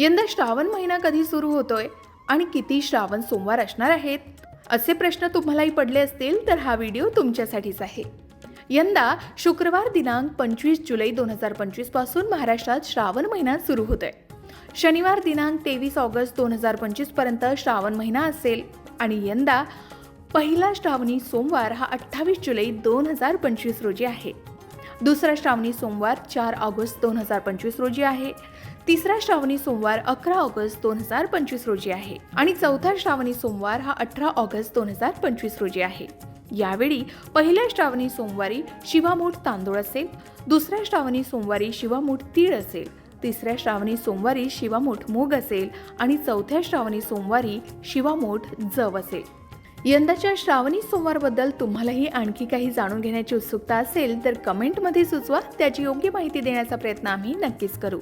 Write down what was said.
यंदा श्रावण महिना कधी सुरू होतोय आणि किती श्रावण सोमवार असणार आहेत? असे प्रश्न तुम्हालाही पडले असतील तर हा व्हिडिओ तुमच्यासाठीच आहे. यंदा शुक्रवार दिनांक पंचवीस जुलै दोन हजार पंचवीसपासून महाराष्ट्रात श्रावण महिना सुरू होतोय. शनिवार दिनांक तेवीस ऑगस्ट दोन हजार पंचवीसपर्यंत श्रावण महिना असेल आणि यंदा पहिला श्रावणी सोमवार हा अठ्ठावीस जुलै दोन हजार पंचवीस रोजी आहे. दुसरा श्रावणी सोमवार चार ऑगस्ट दोन हजार पंचवीस रोजी आहे. तिसरा श्रावणी सोमवार अकरा ऑगस्ट दोन हजार पंचवीस रोजी आहे आणि चौथा श्रावणी सोमवार हा अठरा ऑगस्ट दोन हजार पंचवीस रोजी आहे. यावेळी पहिल्या श्रावणी सोमवारी शिवामूठ तांदूळ असेल दुसऱ्या श्रावणी सोमवारी शिवामूठ तीळ असेल तिसऱ्या श्रावणी सोमवारी शिवामूठ मूग असेल आणि चौथ्या श्रावणी सोमवारी शिवामूठ जव असेल. यंदाच्या श्रावणी सोमवारबद्दल तुम्हालाही आणखी काही जाणून घेण्याची उत्सुकता असेल तर कमेंटमध्ये सुचवा. त्याची योग्य माहिती देण्याचा प्रयत्न आम्ही नक्कीच करू.